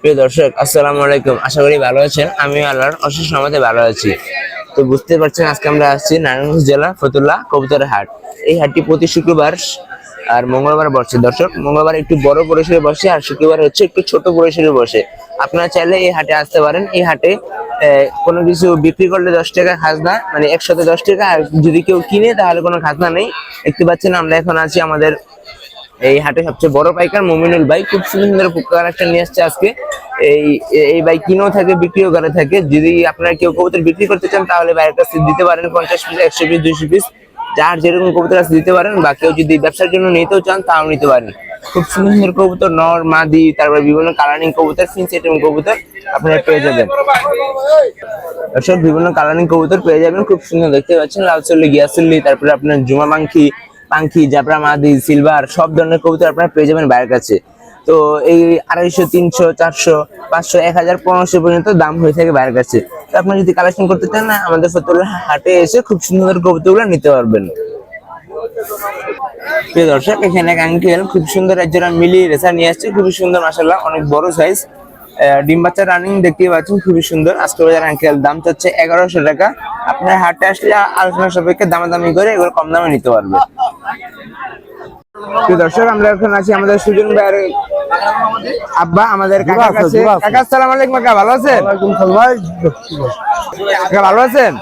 প্রিয় দর্শক, আসসালামু আলাইকুম। আশা করি ভালো আছেন। আমি আল্লাহর অশেষ রহমতে ভালো আছি। তো বুঝতে পারছেন, আজকে আমরা আসছি নারায়ণগঞ্জ জেলা ফতুল্লা কবুতরের হাট। এই হাটটি প্রতি শুক্রবার আর মঙ্গলবার বসে। দর্শক, মঙ্গলবার একটু বড় পরিসরে বসে আর শুক্রবার হচ্ছে একটু ছোট পরিসরে বসে। আপনারা চাইলে এই হাটে আসতে পারেন। এই হাটে কোনো কিছু বিক্রি করলে দশ টাকা খাজনা মানে একসাথে দশ টাকা। আর যদি কেউ কিনে, তাহলে কোনো খাজনা নেই। দেখতে পাচ্ছেন, আমরা এখন আছি আমাদের এই হাটে সবচেয়ে বড় পাইকার মুমিনুল ভাই খুব সুন্দর কালেকশন নিয়ে আসছে আজকে। এই এই ভাই কিনেও থাকে, বিক্রিও করে থাকে। যদি আপনারা কেউ কবুতর বিক্রি করতে চান, তাহলে ভাইয়ের কাছে দিতে পারেন পঞ্চাশ পিস, একশো পিস, দুইশো পিস। যার যেরকম কবুতর আছে দিতে পারেন, বা কেউ যদি ব্যবসার জন্য নিতেও চান, তাও নিতে পারেন। খুব সুন্দর কবুতর, নর, মাদি, তারপর বিভিন্ন কালারিং কবুতর ফিন্স এরকম কবুতর আপনারা পেয়ে যাবেন। দর্শক, বিভিন্ন কালারিং কবুতর পেয়ে যাবেন, খুব সুন্দর দেখতে পাচ্ছেন লাল চল্লি গিয়াসুল্লি তারপরে আপনার জুমা পাখি জাবরা মাদি, সিলভার, সব ধরনের কবুতর আপনারা পেয়ে যাবেন বাইরের কাছে। তো এই আড়াইশো, তিনশো, চারশো, পাঁচশো, এক হাজার, পনেরোশো পর্যন্ত দাম হয়ে থাকে বাইরের কাছে। তো আপনারা যদি কালেকশন করতে চান না, আমাদের ফতুল্লা হাটে এসে খুব সুন্দর কবুতরগুলো নিতে পারবেন। প্রিয় দর্শক, এখানে এক আঙ্কেল খুব সুন্দর একজোড়া মিলি রেসার নিয়ে আসছে। খুবই সুন্দর মাসাল্লাহ অনেক বড় সাইজ ডিম বাচ্চা রানিং দেখতে পাচ্ছেন, খুবই সুন্দর। আজকে বাজার আঙ্কেল, দাম চাচ্ছে এগারোশো টাকা। আপনার হাটে আসলে আলোচনা সাপেক্ষে দামাদামি করে এগুলো কম দামে নিতে পারবে দর্শক আমরা এখন আছি আমাদের সুজন ভাইয়ের আব্বা আমাদের কাকার কাছে। কাকা আসসালামু আলাইকুম কাকা ভালো আছেন? কাকা ভালো আছেন?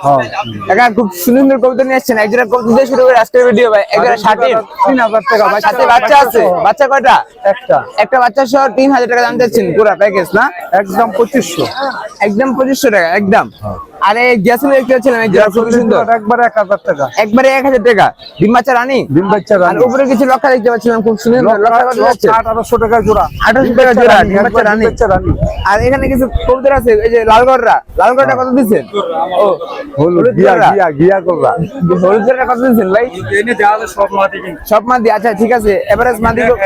কাকা খুব সুন্দর কবিতা নিয়ে আসছেন একজোড়া কবিতা দিয়ে শুরু করে আজকের ভিডিও ভাই। একজোড়া ষাটের তিন হাজার টাকা সাথে বাচ্চা আছে? বাচ্চা কয়টা? একটা। একটা বাচ্চা সহ তিন হাজার টাকা দাম চাচ্ছেন পুরো প্যাকেজ না? একদম পঁচিশশো। একদম পঁচিশশো টাকা একদম। আরে গ্যাসের দেখতে পাচ্ছিলাম এই জোড়া সুন্দর। একবার এক হাজার টাকা। একবারে এক হাজার টাকা। ডিম বাচ্চা রানি? ডিম বাচ্চা আর উপরে কিছু লক্ষা দেখতে পাচ্ছিলাম খুব সুন্দর লক্ষা কত যাচ্ছে? আঠারোশো টাকা জোড়া। আঠারোশো টাকা জোড়া ডিম বাচ্চা একবার রানি। রানী। আর এখানে কিছু কবুতর আছে এই যে লালগড়রা। লালগড়টা কত দিচ্ছেন? ও হলুদ গিয়া গিয়া গিয়া করবা কত দিচ্ছেন ভাই? সব মাটি সব মাদি আচ্ছা ঠিক আছে। এভারেজ মাদি কো-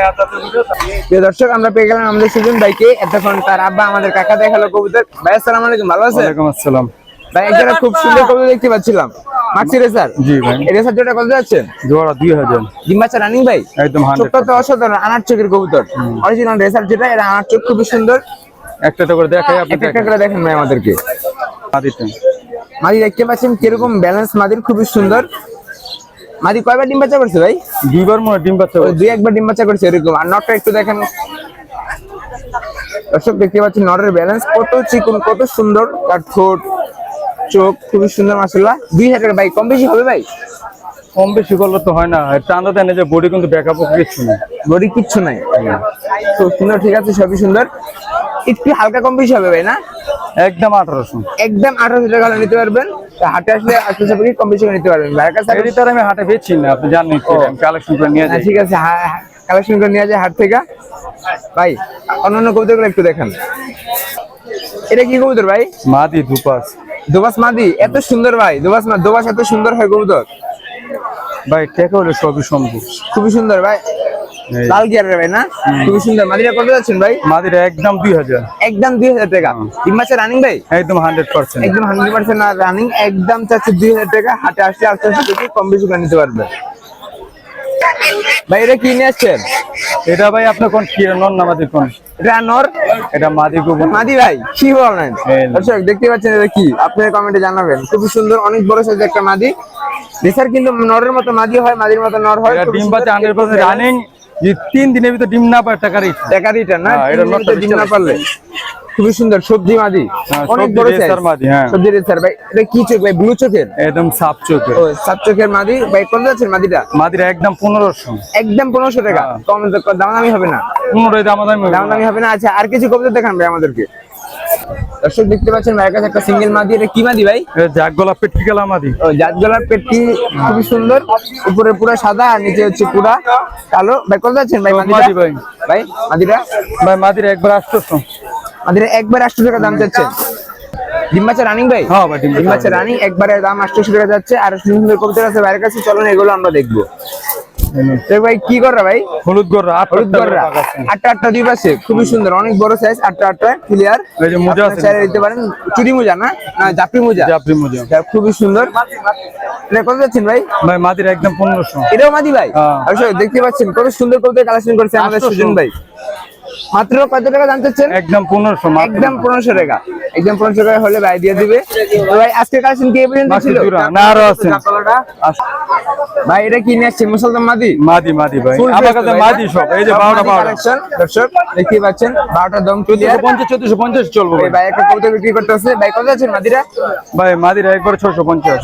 দর্শক আমরা পেয়ে গেলাম আমাদের সুজন ভাইকে। এতক্ষণ তার আব্বা আমাদের কাকা দেখাল কবুতর। ভাই আসসালামু আলাইকুম ভালো আছেন? ওয়ালাইকুম আসসালাম। ভাই একটা খুব সুন্দর কবুতর দেখতে পাচ্ছিলাম। মাক্সি রেসার জি ভাই। রেসার জোড়া কত যাচ্ছেন? জোড়া দুই হাজার। ডিম বাচ্চা রানিং ভাই? একদম হান্ড্রেড চোখটা তো অসাধারণ আনার চোখের কবুতর। অরিজিনাল রেসার যেটা এটা আনার চোখ খুবই সুন্দর। একটা একটা করে দেখাই আপনি একটা করে দেখেন ভাই আমাদেরকে। মাটিতে মাদি দেখতে পাচ্ছেন কীরকম ব্যালেন্স মাদির খুবই সুন্দর। মাদি কয়বার ডিম বাচ্চা করছে ভাই? দুইবার মনে ডিম বাচ্চা দুই একবার ডিম বাচ্চা করছে এরকম। আর নটটা একটু দেখেন। দর্শক দেখতে পাচ্ছেন নটের ব্যালেন্স কত চিকন কত সুন্দর। তার ঠোঁট চোখ খুবই সুন্দর মাসাল্লাহ দুই হাজার ভাই কম বেশি হবে ভাই? কম বেশি করলে তো হয় না। টান্দা দেন যে বডি কিন্তু ব্যাকআপ কিছু নেই। বডি কিচ্ছু নাই? তো সুন্দর ঠিক আছে সবই সুন্দর। একটু হালকা কম বেশি হবে ভাই না? একদম আঠারোশো। একদম আঠারোশো টাকা নিতে পারবেন। হাটে আসলে আসলে সবাই কম বেশি নিতে পারবেন। ভাইয়ের কাছে তার আমি হাটে বেচছি না আপনি জানেন কালেকশন করে নিয়ে হ্যাঁ, ঠিক আছে কালেকশন করে নিয়ে যায় হাট থেকে। ভাই অন্যান্য কবুতরগুলো একটু দেখেন। এটা কি কবুতর ভাই? মাদি দুপাস দোবাস মাদি এত সুন্দর ভাই দোবাস মা দোবাস এত সুন্দর হয় কবুতর। ভাই টেকা হলে সবই সম্ভব। খুবই সুন্দর ভাই। লাল লাল গিয়ারের ভাই না? খুবই সুন্দর। মাদিরা কত যাচ্ছেন ভাই? মাদিরা একদম দুই হাজার। একদম দুই হাজার টাকা। তিন মাসে রানিং ভাই? একদম হান্ড্রেড পার্সেন্ট একদম হান্ড্রেড পার্সেন্ট রানিং একদম চাচ্ছে দুই হাজার টাকা। হাটে আসলে আস্তে আস্তে কম বেশি করে নিতে পারবে। ভাই এটা কি নিয়ে আসছেন? এটা ভাই আপনার কোন কি নন না মাদির কোন? এটা নর? এটা মাদি মাদি ভাই কি বলেন? দর্শক দেখতে পাচ্ছেন এটা কি? আপনি কমেন্টে জানাবেন। খুবই সুন্দর অনেক বড় একটা মাদি। রেসার কিন্তু নরের মতো মাদি হয় মাদির মতো নর হয় ডিম বাচ্চা। রানিং তিন দিনের ভিতরে ডিম না পারে টাকা রেট টাকা রিটার্ন না? হ্যাঁ, ডিম না পারলে। খুবই সুন্দর সবজি মাদি। হ্যাঁ, অনেক বড় মাদি, হ্যাঁ। সবজি রেসার ভাই। এটা কি চোখ ভাই? ব্লু চোখের? একদম সাপ চোখের। ও সাপ চোখের মাদি। ভাই কত আছে মাদিটা? মাদিটা একদম পনেরোশো। একদম পনেরোশো টাকা। কম দাম দামি হবে না। পনেরো দাম দামি হবে না? আচ্ছা আর কিছু কবিতা দেখান ভাই আমাদেরকে। দর্শক দেখতে পাচ্ছেন ভাইয়ের কাছে একটা সিঙ্গেল মাদি এটা কি মাদি ভাই? জাগ গলা পেট গেলা মাদি জাত গলার পেটটি খুবই সুন্দর। উপরে পুরো সাদা আর নিচে হচ্ছে পুরা কালো। ভাই কত যাচ্ছেন ভাই মাদি ভাই। ভাই মাদিরা? ভাই মাদির একবার আসতেছো। মাদিরা একবার আটশো টাকা দাম চাচ্ছেন ডিম বাচ্চা রানিং ভাই? হ্যাঁ ভাই, ডিম বাচ্চা রানিং একবারে দাম আটশো টাকা যাচ্ছে। আর সুন্দর সুন্দর কবিতা আছে বাইরের কাছে। চলুন এগুলো আমরা দেখব। তো ভাই কি কররা ভাই? হলুদ গররা আট হলুদ গররা। আটটা আটটা দুই পাশে খুবই সুন্দর অনেক বড় সাইজ আটটা আটটা ক্লিয়ার এই যে মোজা আছে। চাইলে দিতে পারেন চুরি মোজা না? না জাপি মোজা। খুবই সুন্দর। এটা কত যাচ্ছেন ভাই? ভাই মাদির একদম এটাও মাদি ভাই? হ্যাঁ। অবশ্যই দেখতে পাচ্ছেন কত সুন্দর কবিতা কালেকশন করেছে আমাদের সুজন ভাই। মাত্র কত টাকা দাম চাচ্ছেন? একদম পনেরোশো একদম পনেরোশো টাকা। একদম পনেরোশো টাকা হলে ভাই দিয়ে দিবে। তো ভাই আজকে কালেকশন কি পর্যন্ত ছিল? না আরও আছে। ভাই এটা কি নিয়ে আসছে মুসলমান মাদি? মাদি মাদি ভাই। আমার কাছে মাদি সব এই যে সব বারোটা মাদি বারোটা। দর্শক দেখতে পাচ্ছেন বারোটা দম ক্লিয়ার চোদ্দশো পঞ্চাশ চোদ্দশো পঞ্চাশ চলবো ভাই। ভাই একটা কবুতর বিক্রি করতেছে। ভাই কত আছে মাদিরা? ভাই মাদিরা একবার ছশো পঞ্চাশ।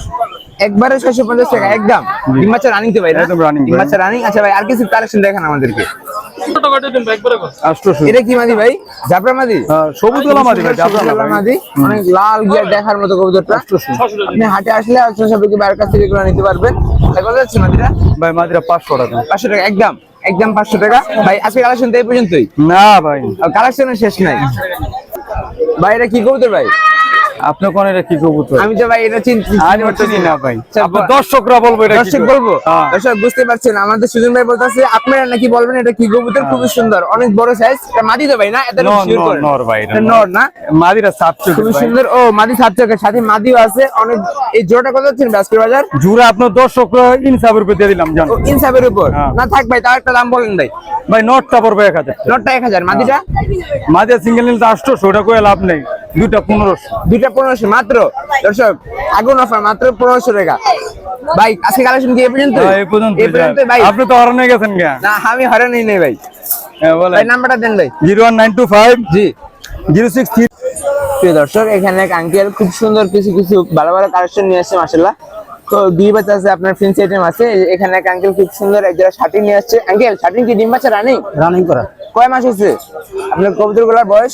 একবারে ছয়শো পঞ্চাশ টাকা একদম। ডিম বাচ্চা রানিং তো ভাই? একদম running ডিম। বাচ্চা রানিং আচ্ছা ভাই আর কিছু কালেকশন দেখান আমাদেরকে। এটা কি মাদি ভাই? মাদি? হ্যাঁ, সবুজ গোলা মাদি ভাই। মাদি। অনেক লাল গিয়ার দেখার মতো কবুতরটা। আপনি হাটে আসলে বাইরের কাছ থেকে এগুলো নিতে পারবেন। কত যাচ্ছে মাদিরা ভাই মাদিরা পাঁচশো টাকা। পাঁচশো টাকা একদম একদম পাঁচশো টাকা। ভাই আজকে কালেকশন তো এই পর্যন্তই। না ভাই। কালেকশনের শেষ নাই। ভাই এটা কি কবুতর ভাই? আপনি কোন এটা কি কবুতর? আমি তো ভাই এটা চিনতে আমি চিনি না ভাই। আচ্ছা, আপনার দর্শকরা বলব এটা দর্শক বলব? হ্যাঁ। দর্শক বুঝতে পারছেন আমাদের সুজন ভাই বলতেছে আপনারা নাকি বলবেন এটা কি কবুতর? খুবই সুন্দর অনেক বড় সাইজ এটা মাদি তো ভাই না? এটা নর, ভাই এটা নর। না? মাদিরা সাতশো খুবই সুন্দর। ও মাদি সাতচকের সাথে মাদিও আছে। অনেক এই জোড়াটা কত হচ্ছে আজকের বাজার? জুড়ে আপনার দর্শকরা ইনসাফের উপর দিয়ে দিলাম জান। ইনসাফের উপর? হ্যাঁ। না থাক ভাই তাও একটা দাম বলেন ভাই। ভাই নটটা পড়বে এক হাজার নটটা এক হাজার মাদিটা? মাদিরা সিঙ্গেল নিলে তো আটশোশো ওটা করে লাভ নেই। দুইটা পনেরোশো দুইটা পনেরোশো মাত্র? দর্শক আগুন অফার মাত্র পনেরোশো টাকা। ভাই আজকে কালেকশন কি এ পর্যন্ত? পর্যন্ত ভাই আপনি তো হরণ হয়ে গেছেন না আমি হরানি নেই ভাই। হ্যাঁ, ভাই নাম্বারটা দেন ভাই। Zero one nine two five. জি। জিরো সিক্স থ্রি প্রিয় দর্শক এখানে এক আঙ্কেল খুব সুন্দর কিছু কিছু ভালো ভালো কালেকশন নিয়ে আসছে মাসাল্লাহ তো দুই বাচ্চা আছে আপনার ফ্রেন্স আইটেম আছে। এখানে এক আঙ্কেল খুব সুন্দর এক জোড়া শার্টিং নিয়ে আসছে। আঙ্কেল শার্টিং কি? ডিম বাচ্চা রানিং রানিং করা। কয় মাস হচ্ছে আপনার কবুতরগুলার বয়স?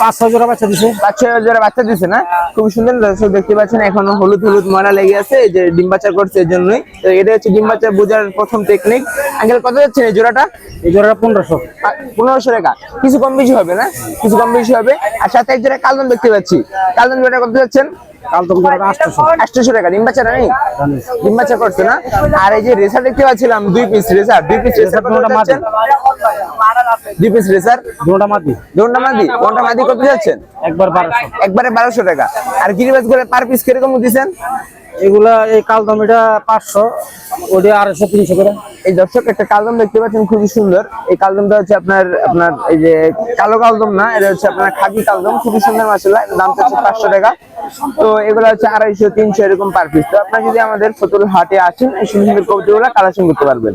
পাঁচ ছয় জোড়া বাচ্চা দিছে। পাঁচ ছয় জোড়া বাচ্চা দিছে না? খুব সুন্দর দর্শক দেখতে পাচ্ছেন এখনও হলুদ হলুদ ময়লা লেগে আছে যে ডিম বাচ্চা করছে এর জন্যই তো এটা হচ্ছে ডিম বাচ্চা বোঝার প্রথম টেকনিক আঙ্কেল কত যাচ্ছে এই জোড়াটা? এই জোড়াটা পনেরোশো। পনেরোশো টাকা। কিছু কম বেশি হবে না? কিছু কম বেশি হবে। আর সাথে এক জোড়া কালদম দেখতে পাচ্ছি। কালদম জোড়া কত যাচ্ছেন? আটশোশো। টাকা। ডিম বাচ্চা নেই? ডিম বাচ্চা করছে না? আর এই যে রেসার দেখতে পাচ্ছিলাম দুই পিস রেসার। দুই পিস রেসার কত দুটোটা দুই পিস রেসার জোড়াটা মাটি দুটা মাদি কোনটা মাদি কত যাচ্ছেন? একবার টাকা। আর গিরিবাজ করে পার পিস কীরকম এগুলা এই পাঁচশো ওটা আড়াইশো তিনশো করে। এই দর্শক একটা কালদম দেখতে পাচ্ছেন খুবই সুন্দর। এই কালদমটা হচ্ছে আপনার আপনার এই যে কালো কালদম না এটা হচ্ছে আপনার খাকি কালদম খুবই সুন্দর মাসাল্লাহ দামটা হচ্ছে পাঁচশো টাকা। তো এগুলো হচ্ছে আড়াইশো তিনশো এরকম পার পিস তো আপনার যদি আমাদের ফতুল হাটে আসেন এই সুন্দর সুন্দর কবিতাগুলো কালেকশন করতে পারবেন।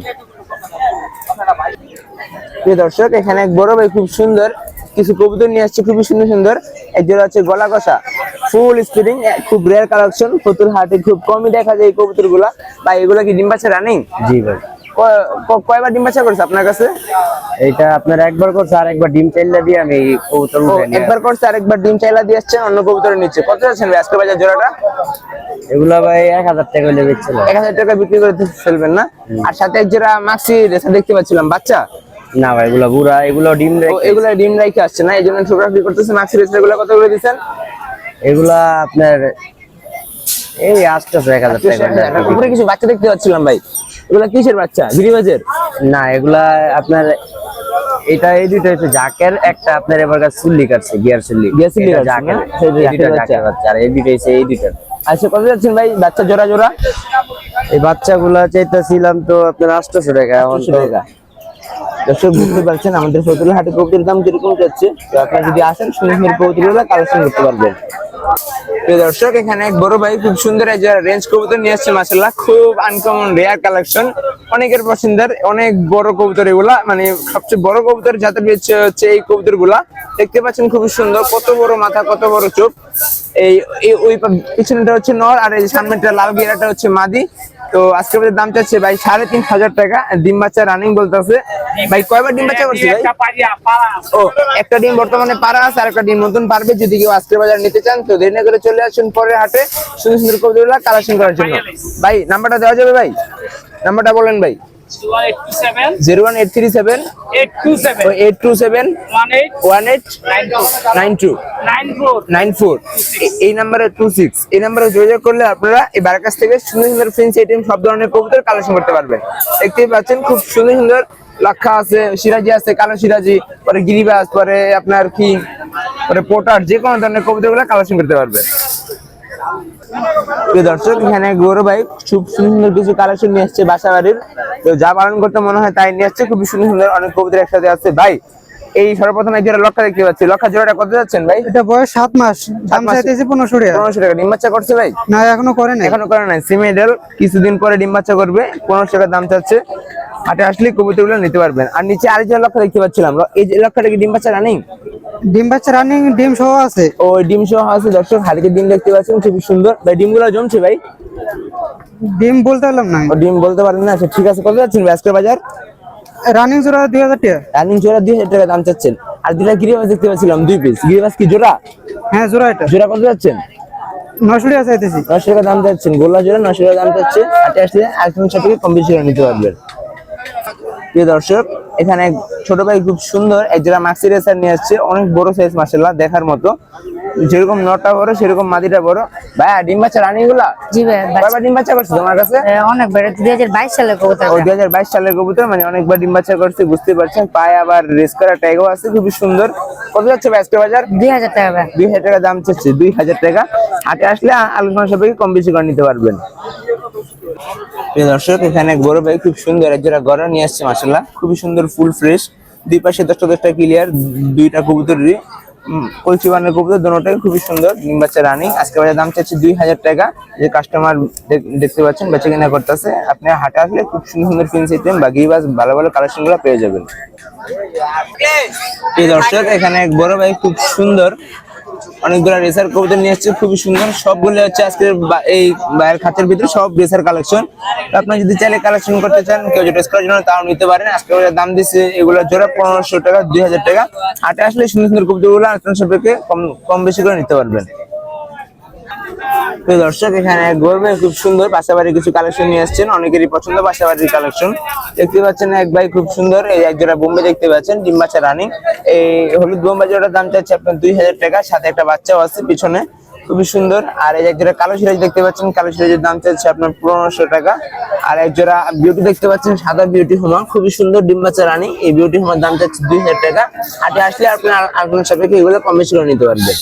প্রিয় দর্শক এখানে এক বড় ভাই খুব সুন্দর কিছু কবুতর নিয়ে আসছে খুবই সুন্দর সুন্দর। এক জোড়া হচ্ছে গলা কষা ফুল স্পিডিং খুব রেয়ার কালেকশন ফতুল হাটে খুব কমই দেখা যায় এই কবুতরগুলা বা এগুলা কি ডিম বাচ্চা রানিং জি ভাই। কয়বার ডিম বাচ্চা করছে আপনার কাছে? এইটা আপনার একবার করছে আর একবার ডিম চাইলে দিয়ে আমি কবুতর একবার করছে আর একবার ডিম চাইলা দিয়ে আসছেন অন্য কবুতরের নিচে। কত ভাই আজকে বাজার জোড়াটা। এগুলা ভাই এক হাজার টাকা হলে বেচছিল এক হাজার টাকা বিক্রি করে ফেলবেন না? আর সাথে এক জোড়া মাক্সি রেসা দেখতে পাচ্ছিলাম বাচ্চা। না ভাই এগুলা বুড়া এগুলো ডিম এগুলা ডিম রাইকে আসছে না এই জন্য ফটোগ্রাফি করতেছে। মাক্সি রেসা এগুলো কত করে দিচ্ছেন এগুলা আপনার এই আসতেছে এক হাজার টাকা। উপরে কিছু বাচ্চা দেখতে পাচ্ছিলাম ভাই। এগুলা কিসের বাচ্চা? গিরিবাজের না এগুলা আপনার এটা এই দুইটা হচ্ছে জাকের একটা আপনার এবার সুল্লি কাটছে গিয়ার সুল্লি গিয়ার সুল্লি জাকের এই জাকের বাচ্চা। আর এই হচ্ছে এই দুইটা। আচ্ছা কত যাচ্ছেন ভাই? বাচ্চা জোড়া জোড়া? এই বাচ্চাগুলা চাইতেছিলাম তো আপনার আটশোশো টাকা এখন আটশো টাকা। দর্শক বুঝতে পারছেন, আমাদের ফতুল্লা হাটে কবুতরের দাম কীরকম যাচ্ছে, তো আপনারা যদি আসেন সুন্দর সুন্দর কালেকশন করতে পারবেন। প্রিয় দর্শক, এখানে এক বড় ভাই খুব সুন্দর যে রেঞ্জ কবুতর নিয়ে আসছে মাসাল্লাহ খুব আনকমন রেয়ার কালেকশন অনেকের পছন্দের অনেক বড় কবুতর এগুলা মানে সবচেয়ে বড় কবুতর যাতে হচ্ছে হচ্ছে এই কবুতরগুলা দেখতে পাচ্ছেন খুবই সুন্দর, কত বড় মাথা, কত বড় চোখ। এই ওই পিছনেটা হচ্ছে নর, আর এই সামনেটা লাল গিরাটা হচ্ছে মাদি। তো আজকে আমাদের দাম চাচ্ছে ভাই সাড়ে তিন হাজার টাকা। ডিম বাচ্চা রানিং বলতেছে। ভাই, কয়বার ডিম বাচ্চা করছে ভাই? ও, একটা ডিম বর্তমানে পারা আছে আর একটা ডিম নতুন পারবে। যদি কেউ আজকে বাজার নিতে চান, তো দেরি করে চলে আসুন পরের হাটে সুন্দর সুন্দর কবিতা কালেকশন করার জন্য। ভাই, নাম্বারটা দেওয়া যাবে ভাই? নাম্বারটা বলেন ভাই। Zero one eight three seven eight two seven one eight nine two nine four এই নাম্বারে টু সিক্স এই নাম্বারে যোগাযোগ করলে আপনারা এই বারের কাছ থেকে সুন্দর সুন্দর আইটেম সব ধরনের কবুতর কালেকশন করতে পারবেন। দেখতেই পাচ্ছেন খুব সুন্দর সুন্দর লাক্ষা আছে সিরাজি আছে কালো সিরাজি পরে গিরিবাস পরে আপনার কি পরে পোটার যে কোনো ধরনের কবুতরগুলো কালেকশন করতে পারবেন। প্রিয় দর্শক এখানে গৌরব ভাই খুব সুন্দর কিছু কালেকশন নিয়ে আসছে বাসা বাড়ির তো যা পালন করতে মনে হয় তাই নিয়ে আসছে। খুবই সুন্দর সুন্দর অনেক কবুতর একসাথে আছে। ভাই এই সর্বপ্রথম এই জোড়া লক্ষা দেখতে পাচ্ছি। লক্ষা জোড়াটা কত যাচ্ছেন ভাই? এটা বয়স সাত মাস। দাম। চাইতেছি পনেরোশো টাকা। পনেরোশো টাকা। ডিম বাচ্চা করছে ভাই? না এখনও করে নাই। এখনও করে নাই। সিমেডেল কিছুদিন পরে ডিম বাচ্চা করবে। পনেরোশো টাকা দাম চাচ্ছে। হাটে আসলে কবুতরগুলো নিতে পারবেন। আর নিচে আরেক জোড়া লক্ষা দেখতে পাচ্ছিলাম। এই যে লক্ষাটা কি ডিম বাচ্চা রানিং? ডিম বাচ্চা রানিং ডিম সহ আছে। ওই ডিম সহ আছে দর্শক হাড়িতে ডিম দেখতে পাচ্ছেন খুবই সুন্দর। ভাই ডিমগুলো জমছে ভাই? ডিম বলতে পারলাম না। ও ডিম বলতে পারেন না আচ্ছা ঠিক আছে কত যাচ্ছেন আজকের বাজার? রানিং জোড়া দুই হাজার টাকা। রানিং জোড়া দুই হাজার টাকা দাম চাচ্ছেন। আর দুটা গিরিবাস দেখতে পাচ্ছিলাম দুই পিস গিরিবাস কি জোড়া? হ্যাঁ জোড়া এটা। জোড়া কত যাচ্ছেন? নশো টাকা চাইতেছি। নশো টাকা দাম চাচ্ছেন। গোল্লা জোড়া নশো টাকা দাম চাচ্ছে হাটে আসলে আরেকজন সাথে কম বেশি নিতে পারবেন। প্রিয় দর্শক এখানে ছোট ভাই খুব সুন্দর এক জোড়া মাক্সি রেসার নিয়ে আসছে অনেক বড় সাইজ মাসাল্লাহ দেখার মতো। যেরকম নটা বড় সেরকম মাদিটা বড়। ভাই ডিম বাচ্চা রানি গুলা? জি ভাই ডিম বাচ্চা করছে তোমার কাছে? অনেক বেড়ে দুই হাজার বাইশ সালের কবুতর। ওই দুই হাজার বাইশ সালের কবুতর মানে অনেকবার ডিম বাচ্চা করছে বুঝতে পারছেন। পায়ে আবার রেস করা ট্যাগও আছে খুবই সুন্দর। কত যাচ্ছে ভাই বাজার? দুই হাজার টাকা ভাই। দুই হাজার টাকা দাম চাচ্ছে দুই হাজার টাকা। হাটে আসলে আলোচনা সাপেক্ষে কম বেশি করে নিতে পারবেন। দর্শক, এখানে বড় ভাই খুব সুন্দর এক জোড়া গড়া নিয়ে আসছে মাসাল্লাহ খুবই সুন্দর, ফুল ফ্রেশ। দুই পাশে দশটা দশটা ক্লিয়ার দুইটা কবুতরেরই কলসি বানের কবুতর, দুটোটাই খুবই সুন্দর, ডিম বাচ্চা রানিং আজকে বাজার দাম চাচ্ছে দুই হাজার টাকা। যে কাস্টমার দেখতে পাচ্ছেন, বেচে কিনা করতেছে। আপনি হাটে আসলে খুব সুন্দর সুন্দর ফিন্স আইটেম বা গিরিবাস ভালো ভালো কালেকশনগুলো পেয়ে যাবেন। এই দর্শক, এখানে বড় ভাই খুব সুন্দর অনেকগুলো রেসার কবুতর নিয়ে আসছে খুবই সুন্দর। সবগুলো হচ্ছে আজকে এই বাইরের খাতের ভিতরে, সব রেসার কালেকশন আপনি যদি চাইলে কালেকশন করতে চান, কেউ যেটা করার জন্য, তাও নিতে পারেন। আজকে দাম দিচ্ছে এগুলো জোড়া পনেরোশো টাকা, দুই হাজার টাকা। হাটে আসলে সুন্দর সুন্দর কবুতরগুলো আপনার সবাইকে কম কম বেশি করে নিতে পারবেন। প্রিয় দর্শক, এখানে গর্বে খুব সুন্দর বাসাবাড়ির কিছু কালেকশন নিয়ে আসছেন। অনেকেরই পছন্দ বাসাবাড়ির কালেকশন দেখতে পাচ্ছেন এক ভাই খুব সুন্দর, এই এক জোড়া বোম্বে দেখতে পাচ্ছেন, ডিম বাচ্চা রানিং। এই হলুদ বোম্বে জোড়ার দাম চাচ্ছে আপনার দুই হাজার টাকা, সাথে একটা বাচ্চাও আছে পিছনে, খুবই সুন্দর। আর এই এক জোড়া কালো সিরাজ দেখতে পাচ্ছেন, কালো সিরাজের দাম চাচ্ছে আপনার পনেরোশো টাকা। আর এক জোড়া বিউটি দেখতে পাচ্ছেন, সাদা বিউটি হোমা খুবই সুন্দর ডিম বাচ্চা রানী। এই বিউটি হোমার দাম চাচ্ছে দুই হাজার টাকা। হাটে আসলে আপনার আপনার সাপেক্ষে এগুলো কম নিতে পারবেন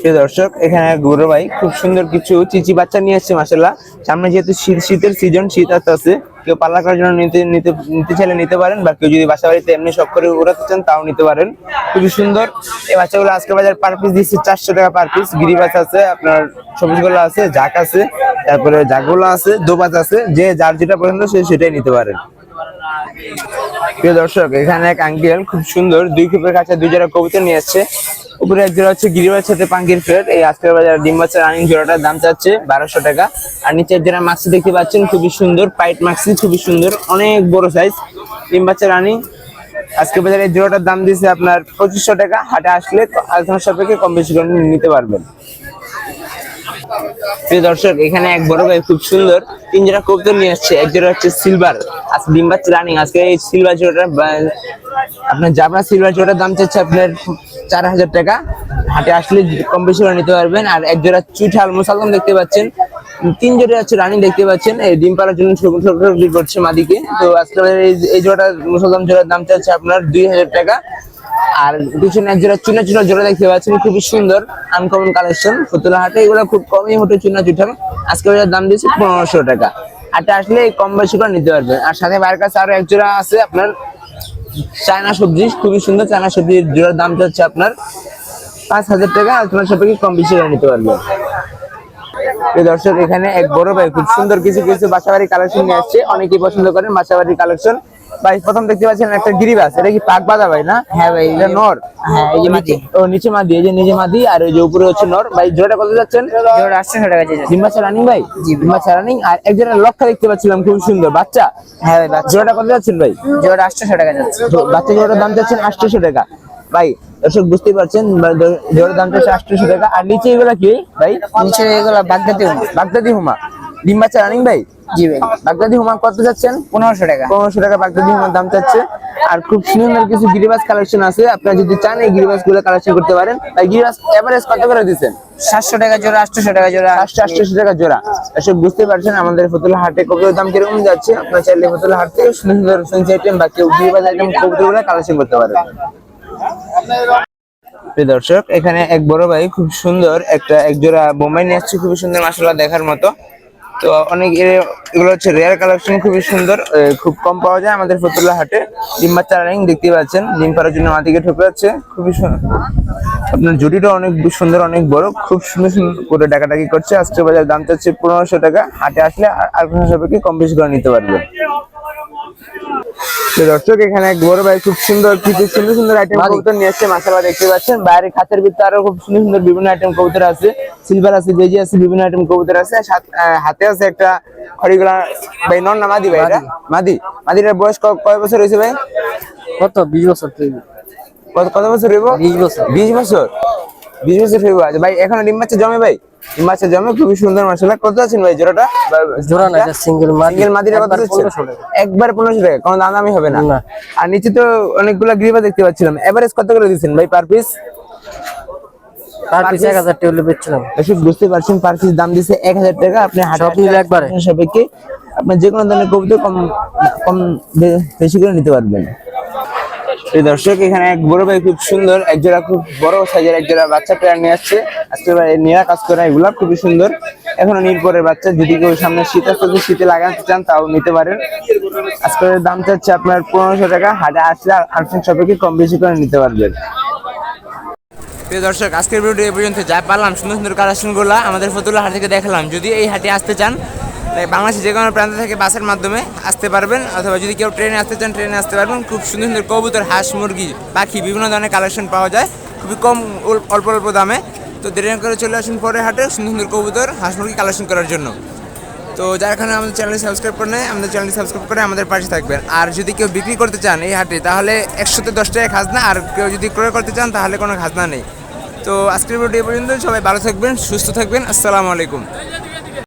প্রিয় দর্শক, এখানে গৌরব ভাই খুব সুন্দর কিছু চিচি বাচ্চা নিয়ে এসছে মাসাল্লাহ সামনে যেহেতু শীত- শীতের সিজন শীত আসতে কেউ পাল্লা করার জন্য নিতে নিতে নিতে চাইলে নিতে পারেন, বা কেউ যদি বাসা বাড়িতে এমনি শখ করে উড়াতে চান, তাও নিতে পারেন। খুবই সুন্দর। এই বাচ্চাগুলো আজকে বাজার পার পিস দিচ্ছে চারশো টাকা পার পিস গিরিবাস আছে, আপনার সবুজগুলো আছে, জাক আছে, তারপরে জাকগুলো আছে দোবাজ আছে, যে যার যেটা পছন্দ সে সেটাই নিতে পারেন। প্রিয় দর্শক, এখানে এক আঙ্কেল খুব সুন্দর, দুই কুপের কাছে দুই জোড়া কবুতর নিয়ে আসছে। উপরে এক জোড়া হচ্ছে গিরিবার সাথে পাঙ্কির ফ্লেট এই আজকের বাজার ডিম বাচ্চা রানিং জোড়াটার দাম চাচ্ছে বারোশো টাকা। আর নিচে এক জোড়া মাক্সি দেখতে পাচ্ছেন, খুবই সুন্দর পাইট মাক্সি খুবই সুন্দর, অনেক বড় সাইজ ডিম বাচ্চা রানিং আজকে বাজারে জোড়াটার দাম দিয়েছে আপনার পঁচিশশো টাকা। হাটে আসলে আলোচনা সাপেক্ষে কম বেশি করে নিতে পারবেন। প্রিয় দর্শক, এখানে এক বড় ভাই খুব সুন্দর তিন জোড়া কবুতর নিয়ে আসছে। এক জোড়া হচ্ছে সিলভার। আজকে ডিম বাচ্চা রানিং। আজকে এই সিলভার জোড়াটা আপনার জাবরা সিলভার জোড়ার দাম চাচ্ছে আপনার চার হাজার টাকা। হাটে আসলে কম বেশি করে নিতে পারবেন। আর এক জোড়া চুইঠাল মুসালম দেখতে পাচ্ছেন। তিন জোড়া হচ্ছে রানিং দেখতে পাচ্ছেন। এই ডিম পাড়ার জন্য করছে মাদিকে। তো আজকে এই এই জোড়াটা মুসালম জোড়ার দাম চাচ্ছে আপনার দুই হাজার টাকা। আর পিছনে এক জোড়া চুনা চুনা জোড়া দেখতে পাচ্ছেন, খুবই সুন্দর আনকমন কালেকশন ফতুলা হাটে এগুলো খুব কমই হতো চুনা চুঠাল আজকে ওটার দাম দিয়েছে পনেরোশো টাকা। হাটে আসলে কম বেশি করে নিতে পারবেন আর সাথে বাইরের কাছে আরও এক জোড়া আছে আপনার, চায়না সবজি, খুবই সুন্দর চায়না সবজির জোড়ার দাম হচ্ছে আপনার পাঁচ হাজার টাকা আপনার সাপেক্ষে কম বেশি করে নিতে প্রিয় দর্শক, এখানে এক বড় ভাই খুব সুন্দর কিছু কিছু বাসাবাড়ি কালেকশন নিয়ে আসছে। অনেকেই পছন্দ করেন বাসাবাড়ি কালেকশন ভাই প্রথম দেখতে পাচ্ছেন একটা গিরিবাস। এটা কি পাক বাঁধা ভাই না? হ্যাঁ ভাই এটা নর। হ্যাঁ এই যে মাটি। ও নিচে মাদি এই যে নিচে মাদি আর ওই যে উপরে হচ্ছে নর। ভাই জোড়াটা কত যাচ্ছেন? জোড়া আটশো টাকা চাইছে ডিম্বাচা রানিং ভাই? ডিম্বাচা রানিং আর একজনের লক্ষ্য দেখতে পাচ্ছিলাম খুব সুন্দর। বাচ্চা? হ্যাঁ ভাই জোড়াটা কত যাচ্ছেন ভাই? জোড়া আটশো টাকা যাচ্ছে। বাচ্চা জোড়াটার দাম চাচ্ছেন আটশোশো টাকা। ভাই দর্শক বুঝতেই পারছেন জোড়ার দাম চাচ্ছে আটশোশো টাকা। আর নিচে এগুলা কি ভাই? নিচে এগুলো বাগদাদি হুমা। ডিম বাচ্চা রানিং ভাই? জি ভাই। বাগদাদি হুমা কত যাচ্ছেন? পনেরোশো টাকা। পনেরোশো টাকা বাগদাদি হুমার দাম চাচ্ছে। আর খুব সুন্দর কিছু গিরিবাস কালেকশন আছে। আপনারা যদি চান এই গিরিবাসগুলো কালেকশন করতে পারেন। ভাই গিরিবাস এভারেজ কত করে দিচ্ছেন? সাতশো টাকা জোড়া আটশো টাকা জোড়া। পাঁচশো আটশোশো টাকা জোড়া। এসব বুঝতে পারছেন আমাদের ফতুল্লা হাটে কবুতরের দাম কীরকম যাচ্ছে। আপনার চাইলে ফতুল্লা হাট থেকে সুন্দর সুন্দর ফেন্সি আইটেম বা কেউ গিরিবাস আইটেম কবুতরগুলো কালেকশন করতে পারেন। দর্শক এখানে এক বড় ভাই খুব সুন্দর একটা এক জোড়া বোম্বাই নিয়ে আসছে। খুবই সুন্দর মাসাল্লাহ দেখার মতো। তো অনেক এগুলো হচ্ছে রেয়ার কালেকশন খুবই সুন্দর খুব কম পাওয়া যায় আমাদের ফতুল্লা হাটে। ডিম বাচ্চা রানিং দেখতে পাচ্ছেন, ডিম পাড়ার জন্য মাটিকে যাচ্ছে, খুবই আপনার জুটিটা অনেক সুন্দর, অনেক বড়, খুব সুন্দর সুন্দর করে ডাকাডাকি করছে, আজকে বাজার দাম চাচ্ছে পনেরোশো টাকা, হাটে আসলে আর- কোনো সাপেক্ষে কম বেশি করে নিতে পারবেন দর্শক এখানে এক বড় ভাই খুব সুন্দর কিছু সুন্দর সুন্দর আইটেম কবুতর নিয়ে এসছে মাসালা দেখতে পাচ্ছেন। বাইরে খাতের ভিতরে আরও খুব সুন্দর সুন্দর বিভিন্ন আইটেম কবুতর আছে। সিলভার আছে বেজি আছে বিভিন্ন আইটেম কবুতর আছে। হাতে আছে একটা খড়িগুলা ভাই নন না মাদি ভাই এটা? মাদি। মাদিটার বয়স কয় বছর হয়েছে ভাই? কত? বিশ বছর। কত কত বছর বিশ বছর। বিশ বছর? বিশ বছর আচ্ছা ভাই এখন ডিম বাচ্চা জমে ভাই? ডিম বাচ্চা জমে খুবই সুন্দর মাসালা কত আছেন ভাই জোড়াটা? জোড়া না সিঙ্গেল সিঙ্গেল মাদিরা কত একবার যাচ্ছে 1500 টাকা। একবার পনেরোশো টাকা কোনো দামি হবে না। আর নিচে তো অনেকগুলো গ্রিপা দেখতে পাচ্ছিলাম। এভারেজ কত করে দিচ্ছেন ভাই পার পিস বেচছিলাম। দর্শক বুঝতে পারছেন পার পিস দাম টাকা। আপনি সব একবারে? আপনার যে কোনো ধরনের কবিতা কম কম বেশি করে নিতে পারবেন। এই দর্শক, এখানে এক বড় ভাই খুব সুন্দর, এক জোড়া খুব বড় সাইজের এক জোড়া বাচ্চা পেয়ার নিয়ে আসছে। আজকে নিরা কাজ করা, এগুলা খুবই সুন্দর। এখনও নীলপরের বাচ্চা, যদি কেউ সামনে শীত আসতে শীতে লাগাতে চান, তাও নিতে পারেন। আজকে দাম চাচ্ছে আপনার পনেরোশো টাকা, হাটে আসলে আর্থিক সাপেক্ষে কম বেশি করে নিতে পারবেন। প্রিয় দর্শক, আজকের ভিডিও এই পর্যন্ত যা পারলাম, সুন্দর সুন্দর কালেকশনগুলো আমাদের ফতুল্লা হাট থেকে দেখালাম। যদি এই হাটে আসতে চান তাই বাংলাদেশের যে কোনো প্রান্ত থেকে বাসের মাধ্যমে আসতে পারবেন, অথবা যদি কেউ ট্রেনে আসতে চান, ট্রেনে আসতে পারবেন। খুব সুন্দর সুন্দর কবুতর, হাঁস, মুরগি, পাখি, বিভিন্ন ধরনের কালেকশন পাওয়া যায়। খুবই কম অল্প অল্প দামে। তো দেরি করে চলে আসুন পরে হাটে সুন্দর সুন্দর কবুতর, হাঁস, মুরগি কালেকশন করার জন্য। তো যার এখানে আমাদের চ্যানেলটি সাবস্ক্রাইব করে নেয়, আমাদের চ্যানেলটি সাবস্ক্রাইব করে আমাদের পাশে থাকবেন। আর যদি কেউ বিক্রি করতে চান এই হাটে, তাহলে একশোতে দশ টাকা খাজনা, আর কেউ যদি ক্রয় করতে চান, তাহলে কোনো খাজনা নেই। তো আজকের ভিডিও পর্যন্ত, সবাই ভালো থাকবেন, সুস্থ থাকবেন, আসসালামু আলাইকুম।